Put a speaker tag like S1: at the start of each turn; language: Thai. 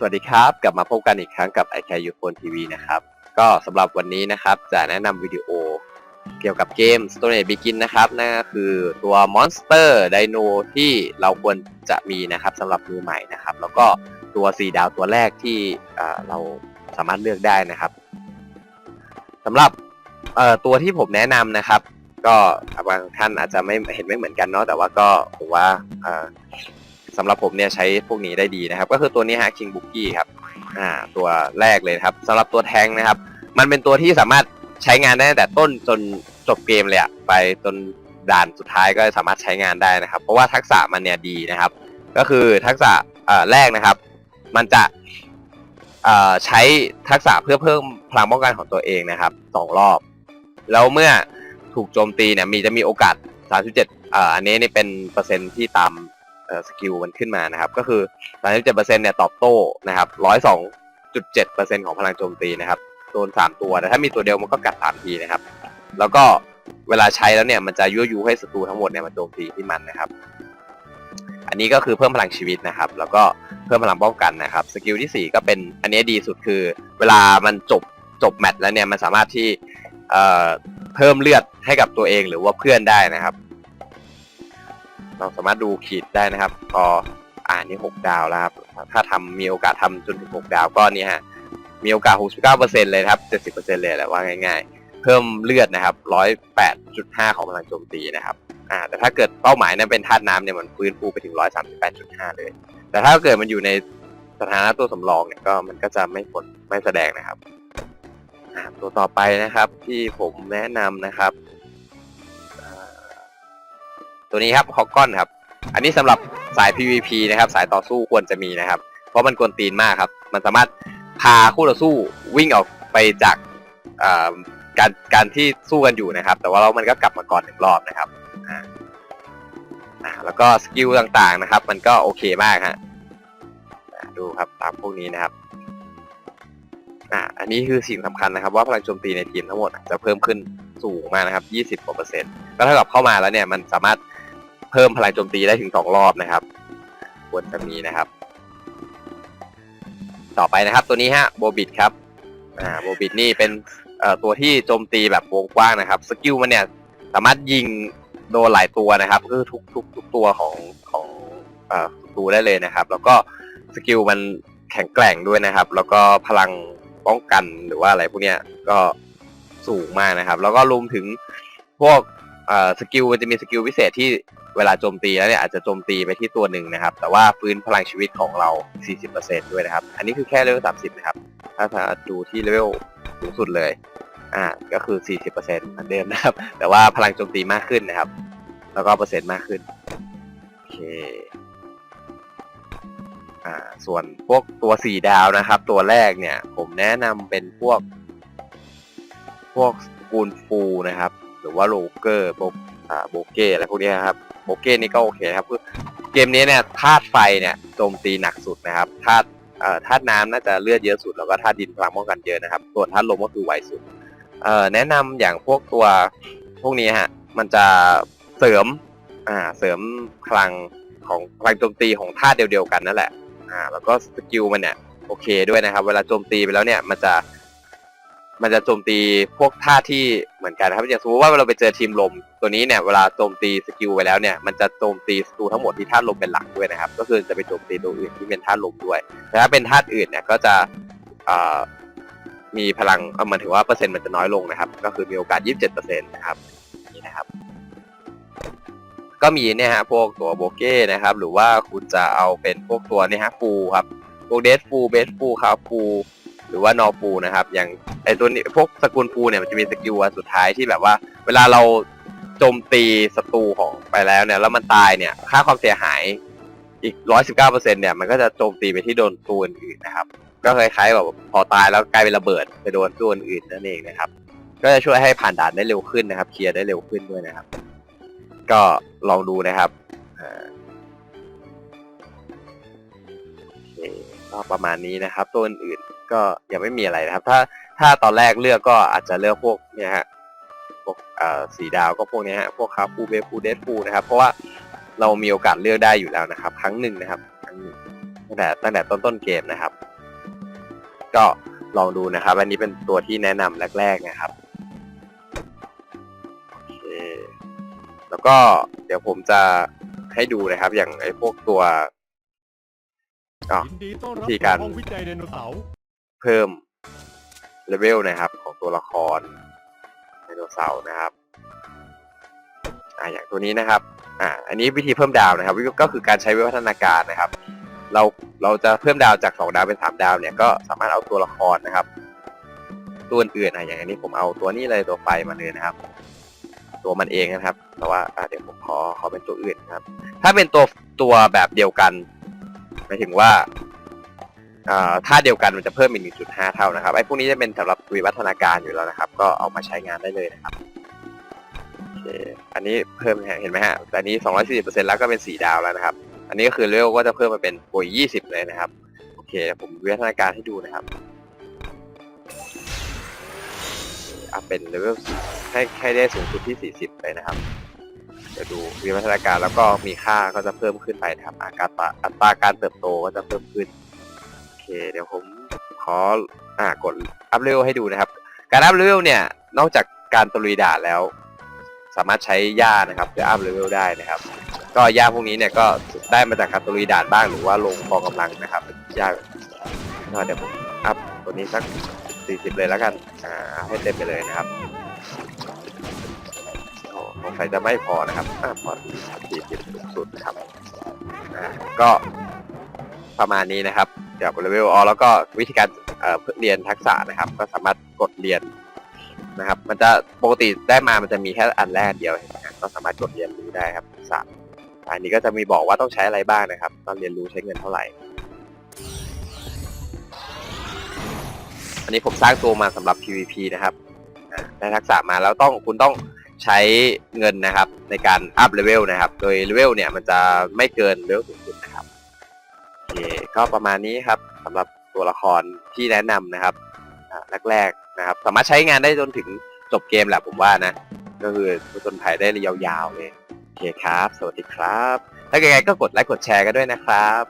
S1: สวัสดีครับกลับมาพบกันอีกครั้งกับ i c a r u p h o n e TV นะครับก็สำหรับวันนี้นะครับจะแนะนำวิดีโอเกี่ยวกับเกม Stone Age Begin นะครับนั่นก็คือตัว Monster Dino ที่เราควรจะมีนะครับสำหรับมือใหม่นะครับ แล้วก็ตัว 4 ดาวตัวแรกที่เเราสามารถเลือกได้นะครับสำหรับตัวที่ผมแนะนำนะครับ ก็บางท่านอาจจะไม่เห็นไม่เหมือนกันเนาะแต่ว่าก็ผมว่า สำหรับผมเนี่ยใช้พวกนี้ได้ดีนะครับ ก็คือตัวนี้ฮะ King Bookie ครับอ่าตัวแรกเลยครับสำหรับตัวแทงนะครับ มันเป็นตัวที่สามารถใช้งานได้ตั้งแต่ต้นจนจบเกมเลยอะไปจนด่านสุดท้ายก็สามารถใช้งานได้นะครับ เพราะว่าทักษะมันเนี่ยดีนะครับ ก็คือทักษะเอ่อแรกนะครับ มันจะเอ่อใช้ทักษะเพื่อเพิ่มพลังป้องกันของตัวเองนะครับสองรอบ แล้วเมื่อถูกโจมตีเนี่ยมีจะมีโอกาส 37เอ่ออันนี้นี่เป็นเปอร์เซ็นต์ที่ตาม สกิลมันขึ้นมานะครับ ก็คือ37%เนี่ยตอบโต้นะครับ102.7%ของพลังโจมตีนะครับโดน3ตัวแต่ถ้ามีตัวเดียวมันก็กัด3ทีนะครับ แล้วก็เวลาใช้แล้วเนี่ยมันจะยั่วยุให้ศัตรูทั้งหมดเนี่ยมันโจมตีที่มันนะครับ อันนี้ก็คือเพิ่มพลังชีวิตนะครับ แล้วก็เพิ่มพลังป้องกันนะครับ สกิลที่ 4 ก็เป็นอันนี้ดีสุดคือ เวลามันจบจบแมตช์แล้วเนี่ยมันสามารถที่เอ่อเพิ่มเลือดให้กับตัวเองหรือว่าเพื่อนได้นะครับ เราสามารถดูขีดได้นะครับ พออ่านี่6ดาวแล้วครับ ถ้าทำมีโอกาสทำจนถึง 6 ดาวก็นี่ฮะ มีโอกาส 69%เลยนะครับ 70%เลยแหละว่าง่ายๆ เพิ่มเลือดนะครับ 108.5 ของพลังโจมตีนะครับ อ่า แต่ถ้าเกิดเป้าหมายนั้นเป็นธาตุน้ำเนี่ยมันฟื้นฟูไปถึง 138.5 เลย แต่ถ้าเกิดมันอยู่ในสถานะตัวสำรองเนี่ยก็มันก็จะไม่ผลไม่แสดงนะครับ ตัวต่อไปนะครับที่ผมแนะนำนะครับ ตัวนี้ครับฮอกกอนครับ อันนี้สำหรับสาย PVP นะครับ สายต่อสู้ควรจะมีนะครับ เพราะมันกวนตีนมากครับ มันสามารถพาคู่ต่อสู้วิ่งออกไปจากการการที่สู้กันอยู่นะครับ แต่ว่าเรามันก็กลับมาก่อนหนึ่งรอบนะครับแล้วก็สกิลต่างๆนะครับ มันก็โอเคมากฮะดูครับตามพวกนี้นะครับอ่าอันนี้คือสิ่งสำคัญนะครับ ว่าพลังโจมตีในทีมทั้งหมดจะเพิ่มขึ้นสูงมากนะครับ 20กว่าเปอร์เซ็นต์ก็เท่ากับเข้ามาแล้วเนี่ยมันสามารถ เพิ่มพลังโจมตีได้ถึงสองรอบนะครับควรจะมีนะครับ ต่อไปนะครับ ตัวนี้ฮะโบบิดครับอ่าโบบิดนี่เป็นตัวที่โจมตีแบบวงกว้างนะครับสกิลมันเนี่ยสามารถยิงโดนหลายตัวนะครับก็คือทุกทุกทุกตัวของของเอ่อศัตรูได้เลยนะครับ แล้วก็สกิลมันแข็งแกร่งด้วยนะครับ แล้วก็พลังป้องกันหรือว่าอะไรพวกเนี้ยก็สูงมากนะครับ แล้วก็รวมถึงพวกสกิลมันจะมีสกิลพิเศษที่ เวลาโจมตีแล้วเนี่ยอาจจะโจมตีไปที่ตัวหนึ่งนะครับ แต่ว่าฟื้นพลังชีวิตของเรา 40%ด้วยนะครับ อันนี้คือแค่เลเวล 30 นะครับ ถ้าดูที่เลเวลสูงสุดเลย อ่า ก็คือ 40%เหมือนเดิมนะครับ แต่ว่าพลังโจมตีมากขึ้นนะครับ แล้วก็เปอร์เซ็นต์มากขึ้น โอเค อ่า ส่วนพวกตัว 4 ดาวนะครับ ตัวแรกเนี่ย ผมแนะนำเป็นพวก พวกกูนฟูนะครับ หรือว่าโลเกอร์พวกอ่าโบเก้อะไรพวกนี้ครับ โบเก้นี่ก็โอเคครับคือเกมนี้เนี่ยธาตุไฟเนี่ยโจมตีหนักสุดนะครับธาตุเอ่อธาตุน้ำน่าจะเลือดเยอะสุดแล้วก็ธาตุดินพลังป้องกันเยอะนะครับ ส่วนธาตุลมก็คือไวสุดเอ่อแนะนำอย่างพวกตัวพวกนี้ฮะมันจะเสริมอ่าเสริมพลังของพลังโจมตีของธาตุเดียวๆกันนั่นแหละอ่าแล้วก็สกิลมันเนี่ยโอเคด้วยนะครับ เวลาโจมตีไปแล้วเนี่ยมันจะ มันจะโจมตีพวกท่าที่เหมือนกันนะครับอย่างสมมติว่าเราไปเจอทีมลม ตัวนี้เนี่ยเวลาโจมตีสกิลไปแล้วเนี่ยมันจะโจมตีศัตรูทั้งหมดที่ธาลมเป็นหลักด้วยนะครับ ก็คือจะไปโจมตีตัวอื่นที่เป็นธาลมด้วยแต่ถ้าเป็นธาอื่นเนี่ยก็จะมีพลังเหมายถึงว่าเปอร์เซ็นต์มันจะน้อยลงนะครับ ก็คือมีโอกาส 27%นะครับนี่นะครับ ก็มีเนี่ยฮะพวกตัวโบเก้นะครับ หรือว่าคุณจะเอาเป็นพวกตัวเนี่ยฮะฟูครับพวกเดสฟูเบสฟูคาฟู หรือว่านอฟูนะครับ อย่างไอตัวนี้พวกสกุลฟูเนี่ยมันจะมีสกิลอันสุดท้ายที่แบบว่า เวลาเราโจมตีศัตรูของไปแล้วเนี่ย แล้วมันตายเนี่ย ค่าความเสียหายอีก119%เก้าเปอร์เซ็นเนี่ยมันก็จะโจมตีไปที่โดนตัวอื่นนะครับ ก็คล้ายๆแบบพอตายแล้วกลายเป็นระเบิดไปโดนตัวอื่นนั่นเองนะครับ ก็จะช่วยให้ผ่านด่านได้เร็วขึ้นนะครับ เคลียร์ได้เร็วขึ้นด้วยนะครับ ก็ลองดูนะครับ ก็ประมาณนี้นะครับ ตัวอื่นๆก็ยังไม่มีอะไรนะครับ ถ้าถ้าตอนแรกเลือกก็อาจจะเลือกพวกเนี่ยฮะพวกเอ่อสีดาวก็พวกเนี้ยฮะพวกคาฟูเบฟูเดสฟูนะครับ เพราะว่าเรามีโอกาสเลือกได้อยู่แล้วนะครับ ครั้งหนึ่งนะครับครั้งหนึ่งตั้งแต่ตั้งแต่ต้นต้นๆเกมนะครับ ก็ลองดูนะครับ อันนี้เป็นตัวที่แนะนำแรก ๆนะครับโอเคแล้วก็เดี๋ยวผมจะให้ดูนะครับ อย่างไอ้พวกตัว อ๋อ
S2: ยินดีต้อนรับ
S1: วิธีการ
S2: สู่ห้องวิจัยไดโนเสาร์
S1: เพิ่มเลเวลนะครับ ของตัวละครไดโนเสาร์นะครับอ่าอย่างตัวนี้นะครับอ่าอันนี้วิธีเพิ่มดาวนะครับก็คือการใช้วิวัฒนาการนะครับ เราเราจะเพิ่มดาวจากสองดาวเป็นสามดาวเนี่ยก็สามารถเอาตัวละครนะครับ ตัวอื่นๆอะอย่างอันนี้ผมเอาตัวนี้เลยตัวไฟมาเลยนะครับ ตัวมันเองนะครับ แต่ว่าอ่าเดี๋ยวผมขอขอเป็นตัวอื่นนะครับ ถ้าเป็นตัวตัวแบบเดียวกัน หมายถึงว่าอ่าเดียวกันมันจะเพิ่มอีก1.5 เท่านะครับ ไอ้พวกนี้จะเป็นสำหรับวิวัฒนาการอยู่แล้วนะครับ ก็เอามาใช้งานได้เลยนะครับโอเคอันนี้เพิ่มเห็นไหมฮะแต่อันนี้ 240%แล้วก็เป็น 4 ดาวแล้วนะครับ อันนี้ก็คือเลเวลก็จะเพิ่มมาเป็นบวก20 เลยนะครับ โอเค ผมวิวัฒนาการให้ดูนะครับอัพเป็นเลเวลให้ให้ได้สูงสุดที่ 40 เลยนะครับ เดี๋ยวดูวิวัฒนาการแล้วก็มีค่าก็จะเพิ่มขึ้นไปนะครับอาการตาอัตราการเติบโตก็จะเพิ่มขึ้นโอเค เดี๋ยวผมขออ่ากดอัพเลเวลให้ดูนะครับ การอัพเลเวลเนี่ยนอกจากการตลุยด่านแล้ว สามารถใช้หญ้านะครับเพื่ออัพเลเวลได้นะครับ ก็หญ้าพวกนี้เนี่ยก็ได้มาจากการตลุยด่านบ้างหรือว่าลงกองกำลังนะครับหญ้าก็เดี๋ยวผมอัพตัวนี้สัก40เลยแล้วกันอ่าให้เต็มไปเลยนะครับ งสัยจะไม่พอนะครับอ่าพอ40สูงสุดนะครับอ่าก็ประมาณนี้นะครับเกี่ยวเลเวลออแล้วก็วิธีการเอ่อเรียนทักษะนะครับ ก็สามารถกดเรียนนะครับ มันจะปกติได้มามันจะมีแค่อันแรกเดียวเห็นไหมก็สามารถกดเรียนรู้ได้ครับทักษะอันนี้ก็จะมีบอกว่าต้องใช้อะไรบ้างนะครับ ตอนเรียนรู้ใช้เงินเท่าไหร่ อันนี้ผมสร้างตัวมาสำหรับ PVP นะครับได้ทักษะมาแล้วต้องคุณต้อง ใช้เงินนะครับในการอัพเลเวลนะครับ โดยเลเวลเนี่ยมันจะไม่เกินเลเวลสูงสุดนะครับโอเคก็ประมาณนี้ครับสำหรับตัวละครที่แนะนำนะครับแรกๆนะครับ สามารถใช้งานได้จนถึงจบเกมแหละผมว่านะ ก็คือจนภายได้ยาวๆเลยโอเคครับ สวัสดีครับ ถ้าเกิดไงก็กดไลค์กดแชร์กันด้วยนะครับ